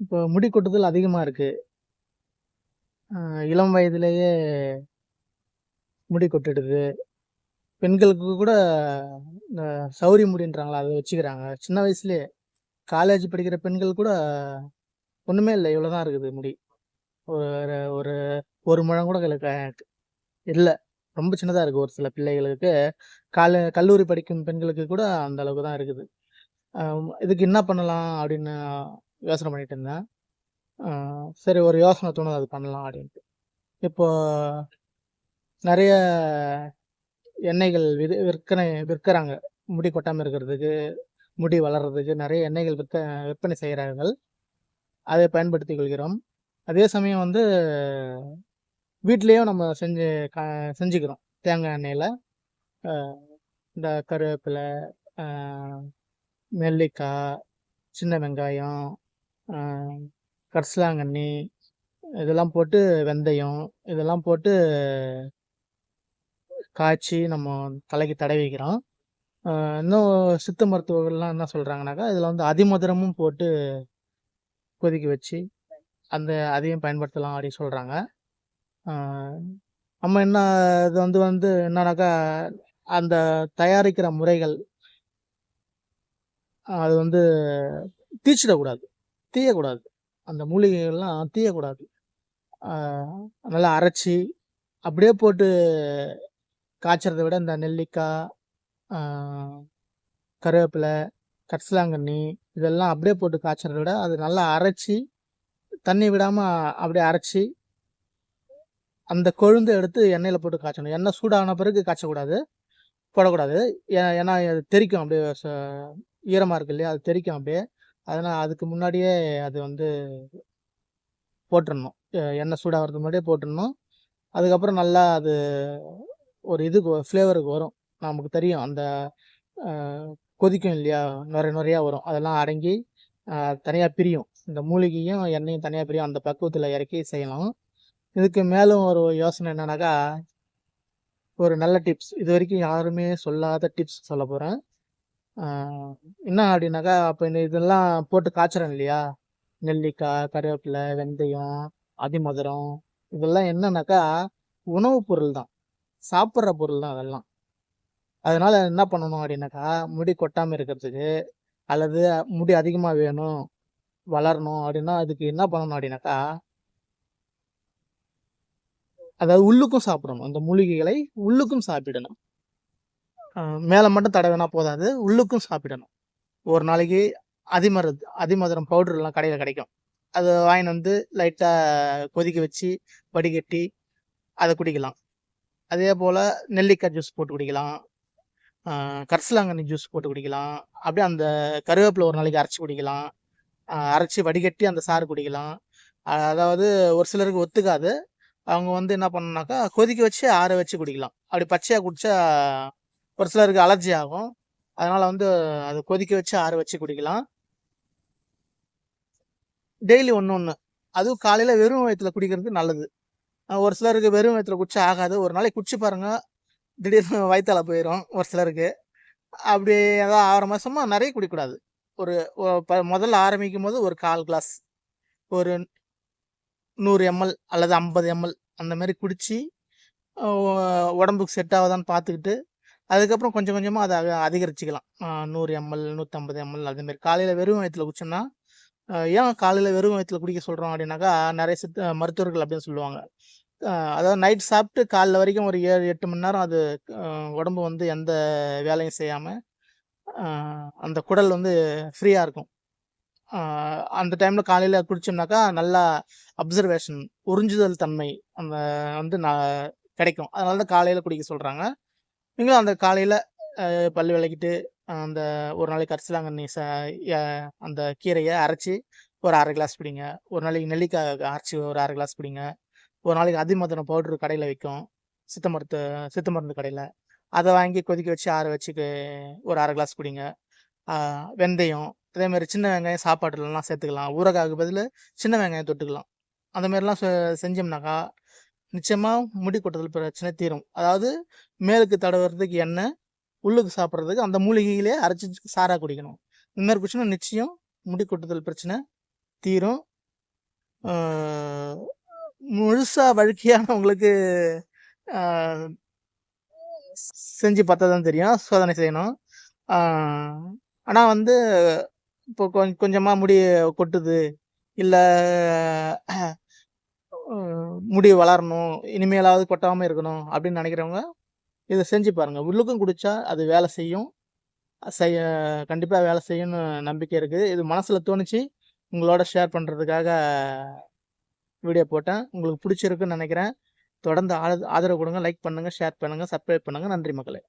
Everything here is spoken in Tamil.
இப்போ முடி கொட்டுதல் அதிகமாக இருக்கு. இளம் வயதிலேயே முடி கொட்டிடுது. பெண்களுக்கு கூட இந்த சௌரி முடின்றாங்களா அதை வச்சுக்கிறாங்க. சின்ன வயசுலேயே காலேஜ் படிக்கிற பெண்கள் கூட ஒன்றுமே இல்லை இவ்வளோதான் இருக்குது முடி. ஒரு ஒரு ஒரு முழம் கூட கையில் இல்லை. ரொம்ப சின்னதாக இருக்குது ஒரு சில பிள்ளைகளுக்கு. கால கல்லூரி படிக்கும் பெண்களுக்கு கூட அந்த அளவுக்கு தான் இருக்குது. இதுக்கு என்ன பண்ணலாம் அப்படின்னு யோசனை பண்ணிட்டு இருந்தேன். சரி ஒரு யோசனை தோணுது அது பண்ணலாம் அப்படின்ட்டு. இப்போ நிறைய எண்ணெய்கள் விது விற்பனை விற்கிறாங்க. முடி கொட்டாமல் இருக்கிறதுக்கு முடி வளர்றதுக்கு நிறைய எண்ணெய்கள் விற்க விற்பனை செய்கிறார்கள். அதை பயன்படுத்தி கொள்கிறோம். அதே சமயம் வந்து வீட்லேயும் நம்ம செஞ்சு க செஞ்சுக்கிறோம். தேங்காய் எண்ணெயில் இந்த கருவேப்பிலை நெல்லிக்காய் சின்ன வெங்காயம் கரிசலாங்கண்ணி இதெல்லாம் போட்டு வெந்தயம் இதெல்லாம் போட்டு காய்ச்சி நம்ம தலைக்கு தடவிக்கிறோம் இன்னும் சித்த மருத்துவர்கள்லாம் என்ன சொல்கிறாங்கனாக்கா இதில் வந்து அதிமதுரமும் போட்டு கொதிக்க வச்சு அந்த அதையும் பயன்படுத்தலாம் அப்படின்னு சொல்கிறாங்க நம்ம என்ன இது வந்து வந்து என்னன்னாக்கா அந்த தயாரிக்கிற முறைகள் அது வந்து தீச்சிடக்கூடாது. தீயக்கூடாது. அந்த மூலிகைகள்லாம் தீயக்கூடாது. நல்லா அரைச்சி அப்படியே போட்டு காய்ச்சறதை விட இந்த நெல்லிக்காய் கருவேப்பிலை கரிசலாங்கண்ணி இதெல்லாம் அப்படியே போட்டு காய்ச்சறதை விட அது நல்லா அரைச்சி தண்ணி விடாமல் அப்படியே அரைச்சி அந்த கொழுந்தை எடுத்து எண்ணெயில் போட்டு காய்ச்சணும். எண்ணெய் சூடான பிறகு காய்ச்சக்கூடாது போடக்கூடாது. ஏ- ஏன்னா அது தெரிக்கும் அப்படியே ச- இருக்கு இல்லையா? அது தெறிக்கும் அப்படியே. அதனால் அதுக்கு முன்னாடியே அது வந்து போட்டுடணும் எண்ணெய் சூடாகிறதுக்கு முன்னாடியே போட்டுடணும் அதுக்கப்புறம் நல்லா அது ஒரு இதுக்கு ஃப்ளேவருக்கு வரும். நமக்கு தெரியும். அந்த கொதிக்கும் இல்லையா? நுரை நுரையா வரும். அதெல்லாம் அடங்கி தனியாக பிரியும். இந்த மூலிகையும் எண்ணெயும் தனியாக பிரியும். அந்த பக்குவத்தில் இறக்கி செய்யலாம். இதுக்கு மேலும் ஒரு யோசனை என்னன்னாக்கா ஒரு நல்ல டிப்ஸ் இது வரைக்கும் யாருமே சொல்லாத டிப்ஸ் சொல்ல போகிறேன் என்ன அப்படின்னாக்கா அப்போ இந்த இதெல்லாம் போட்டு காய்ச்சறோம் இல்லையா? நெல்லிக்காய் கருவேப்பிலை வெந்தயம் அதிமதுரம் இதெல்லாம் என்னன்னாக்கா உணவுப் பொருள் தான் சாப்பிட்ற பொருள் தான் அதெல்லாம். அதனால என்ன பண்ணணும் அப்படின்னாக்கா முடி கொட்டாமல் இருக்கிறதுக்கு அல்லது முடி அதிகமாக வேணும் வளரணும் அப்படின்னா அதுக்கு என்ன பண்ணணும் அப்படின்னாக்கா அதாவது உள்ளுக்கும் சாப்பிடணும். அந்த மூலிகைகளை உள்ளுக்கும் சாப்பிடணும். மேலே மட்டும் தடவினா போதாது. உள்ளுக்கும் சாப்பிடணும். ஒரு நாளைக்கு அதிமர அதிமதுரம் பவுடர்லாம் கடையில் கிடைக்கும். அதை வாங்கிட்டு வந்து லைட்டாக கொதிக்க வச்சு வடிகட்டி அதை குடிக்கலாம். அதே போல் நெல்லிக்காய் ஜூஸ் போட்டு குடிக்கலாம். ஆஹ் கரிசலாங்கண்ணி ஜூஸ் போட்டு குடிக்கலாம். அப்படியே அந்த கருவேப்பிலை ஒரு நாளைக்கு அரைச்சி குடிக்கலாம். அரைச்சி வடிகட்டி அந்த சாறு குடிக்கலாம். அதாவது ஒரு சிலருக்கு ஒத்துக்காது. அவங்க வந்து என்ன பண்ணணும்னாக்கா கொதிக்க வச்சு ஆற வச்சு குடிக்கலாம். அப்படி பச்சையாக குடிச்சா ஒரு சிலருக்கு அலர்ஜி ஆகும். அதனால் வந்து அதை கொதிக்க வச்சு ஆற வச்சு குடிக்கலாம். டெய்லி ஒன்று ஒன்று அதுவும் காலையில் வெறும் வயிற்றுல குடிக்கிறது நல்லது. ஒரு சிலருக்கு வெறும் வயிற்றுல குடிச்சா ஆகாது. ஒரு நாளைக்கு குடிச்சு பாருங்கள் திடீர்னு வயிற்றால போயிடும் ஒரு சிலருக்கு. அப்படி ஏதாவது ஆறு மாதமாக நிறைய குடிக்கக்கூடாது ஒரு ப- முதல்ல ஆரம்பிக்கும் போது ஒரு கால் கிளாஸ் ஒரு நூறு எம்எல் அல்லது ஐம்பது எம்எல் அந்த மாதிரி குடித்து உடம்புக்கு செட் ஆகுதான்னு பார்த்துக்கிட்டு அதுக்கப்புறம் கொஞ்சம் கொஞ்சமாக அதை அதிகரிச்சிக்கலாம். அதிகரிச்சுக்கலாம் நூறு எம்எல் நூற்றம்பது எம்எல் அதேமாரி காலையில் வெறும் வயிற்றுல குடிச்சோம்னா ஏன் காலையில் வெறும் வயிற்றுல குடிக்க சொல்கிறோம் அப்படின்னாக்கா நிறைய சித்த மருத்துவர்கள் அப்படின்னு சொல்லுவாங்க. அதாவது நைட் சாப்பிட்டு காலைல வரைக்கும் ஒரு ஏழு எட்டு மணி நேரம் அது உடம்பு வந்து எந்த வேலையும் செய்யாமல் அந்த குடல் வந்து ஃப்ரீயாக இருக்கும். அந்த டைமில் காலையில் குடிச்சோம்னாக்கா நல்லா அப்சர்வேஷன் உறிஞ்சுதல் தன்மை அந்த வந்து நான் கிடைக்கும். அதனால தான் காலையில் குடிக்க சொல்கிறாங்க நீங்களும் அந்த காலையில் பல் விளக்கிட்டு அந்த ஒரு நாளைக்கு கரிசலாங்கண்ணி ச அந்த கீரையை அரைச்சி ஒரு அரை கிளாஸ் பிடிங்க ஒரு நாளைக்கு நெல்லிக்காய் அரைச்சி ஒரு அரை கிளாஸ் பிடிங்க ஒரு நாளைக்கு அதிமதுரம் பவுட்ரு கடையில் விற்கும் சித்த மருத்து சித்த மருந்து கடையில். அதை வாங்கி கொதிக்க வச்சு ஆற வச்சு ஒரு அரை கிளாஸ் குடிங்க. வெந்தயம் அதேமாதிரி சின்ன வெங்காயம் சாப்பாட்டுலலாம் சேர்த்துக்கலாம். ஊறுகாய்க்கு பதில் சின்ன வெங்காயம் தொட்டுக்கலாம். அந்த மாதிரிலாம் செ- செஞ்சோம்னாக்கா நிச்சயமாக முடி கொட்டுதல் பிரச்சனை தீரும். அதாவது மேலுக்கு தடவுறதுக்கு எண்ணெய் உள்ளுக்கு சாப்பிட்றதுக்கு அந்த மூலிகையிலே அரைச்சி சாராக குடிக்கணும் இந்த மாதிரி குடிச்சோம்னா நிச்சயம் முடி கொட்டுதல் பிரச்சனை தீரும் முழுசாக வழுக்கியானவங்களுக்கு செஞ்சு பார்த்தா தான் தெரியும். சோதனை செய்யணும். ஆனால் வந்து இப்போ கொஞ்சம் கொஞ்சமாக முடி கொட்டுது. இல்லை முடி வளரணும். இனிமேலாவது கொட்டாமல் இருக்கணும் அப்படின்னு நினைக்கிறவங்க இதை செஞ்சு பாருங்கள் உள்ளுக்கும் குடித்தா அது வேலை செய்யும். செய்ய கண்டிப்பாக வேலை செய்யும்னு நம்பிக்கை இருக்குது இது மனசில் தோணுச்சு. உங்களோட ஷேர் பண்ணுறதுக்காக வீடியோ போட்டேன். உங்களுக்கு பிடிச்சிருக்குன்னு நினைக்கிறேன் தொடர்ந்து ஆத ஆதரவு கொடுங்க லைக் பண்ணுங்க, ஷேர் பண்ணுங்க, சப்ஸ்கிரைப் பண்ணுங்கள் நன்றி மக்களே!